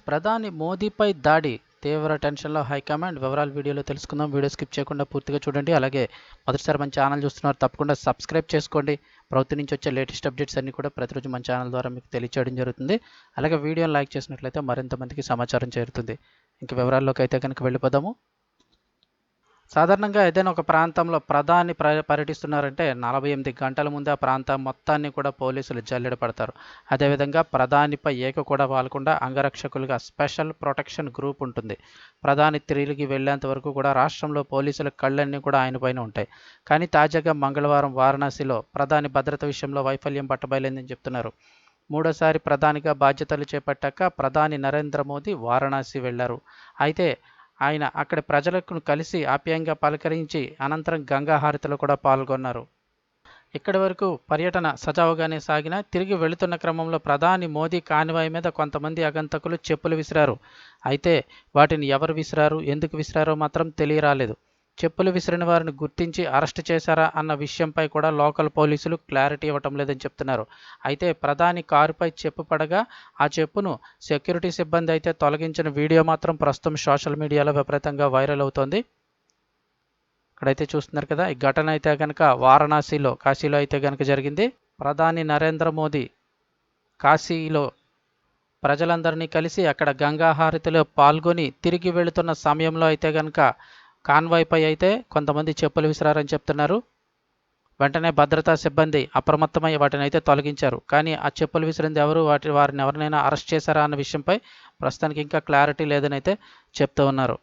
ప్రధాని మోదీపై దాడి తీవ్ర టెన్షన్లో హైకమాండ్ వివరాలు వీడియోలో తెలుసుకుందాం. వీడియో స్కిప్ చేయకుండా పూర్తిగా చూడండి. అలాగే మొదటిసారి మన ఛానల్ చూస్తున్నారు తప్పకుండా సబ్స్క్రైబ్ చేసుకోండి. ప్రభుత్వం నుంచి వచ్చే లేటెస్ట్ అప్డేట్స్ అన్ని కూడా ప్రతిరోజు మన ఛానల్ ద్వారా మీకు తెలియచేయడం జరుగుతుంది. అలాగే వీడియోని లైక్ చేసినట్లయితే మరింత మందికి సమాచారం చేరుతుంది. ఇంక వివరాల్లోకి అయితే కనుక వెళ్ళిపోదాము. సాధారణంగా ఏదైనా ఒక ప్రాంతంలో ప్రధాని ప్ర పర్యటిస్తున్నారంటే నలభై ఎనిమిది గంటల ముందే ఆ ప్రాంతం మొత్తాన్ని కూడా పోలీసులు జల్లెడ పడతారు. అదేవిధంగా ప్రధానిపై ఏక కూడా వాలకుండా అంగరక్షకులుగా స్పెషల్ ప్రొటెక్షన్ గ్రూప్ ఉంటుంది. ప్రధాని తిరిగి వెళ్ళేంత వరకు కూడా రాష్ట్రంలో పోలీసుల కళ్ళన్నీ కూడా ఆయన పైన ఉంటాయి. కానీ తాజాగా మంగళవారం వారణాసిలో ప్రధాని భద్రత విషయంలో వైఫల్యం పట్టబయలేదని చెప్తున్నారు. మూడోసారి ప్రధానిగా బాధ్యతలు చేపట్టాక ప్రధాని నరేంద్ర మోదీ వారణాసి వెళ్ళారు అయితే ఆయన అక్కడి ప్రజలకు కలిసి ఆప్యాయంగా పలకరించి అనంతరం గంగా హారతిలో కూడా పాల్గొన్నారు. ఇక్కడి వరకు పర్యటన సజావుగానే సాగిన తిరిగి వెళుతున్న క్రమంలో ప్రధాని మోదీ కానివాయి మీద కొంతమంది అగంతకులు చెప్పులు విసిరారు. అయితే వాటిని ఎవరు విసిరారు? ఎందుకు విసిరారో మాత్రం తెలియరాలేదు. చెప్పులు విసిరిన వారిని గుర్తించి అరెస్ట్ చేశారా అన్న విషయంపై కూడా లోకల్ పోలీసులు క్లారిటీ ఇవ్వటం లేదని చెప్తున్నారు. అయితే ప్రధాని కారుపై చెప్పు పడగా ఆ చెప్పును సెక్యూరిటీ సిబ్బంది అయితే తొలగించిన వీడియో మాత్రం ప్రస్తుతం సోషల్ మీడియాలో విపరీతంగా వైరల్ అవుతోంది. ఇక్కడైతే చూస్తున్నారు కదా ఈ ఘటన అయితే కనుక వారణాసిలో కాశీలో అయితే కనుక జరిగింది. ప్రధాని నరేంద్ర మోదీ కాశీలో ప్రజలందరినీ కలిసి అక్కడ గంగాహారతిలో పాల్గొని తిరిగి వెళుతున్న సమయంలో అయితే కనుక కాన్వాయ్పై అయితే కొంతమంది చెప్పులు విసిరారని చెప్తున్నారు. వెంటనే భద్రతా సిబ్బంది అప్రమత్తమై వాటిని అయితే తొలగించారు. కానీ ఆ చెప్పులు విసిరింది ఎవరు? వాటి వారిని ఎవరినైనా అరెస్ట్ చేశారా అన్న విషయంపై ప్రస్తుతానికి ఇంకా క్లారిటీ లేదని అయితే చెప్తూ ఉన్నారు.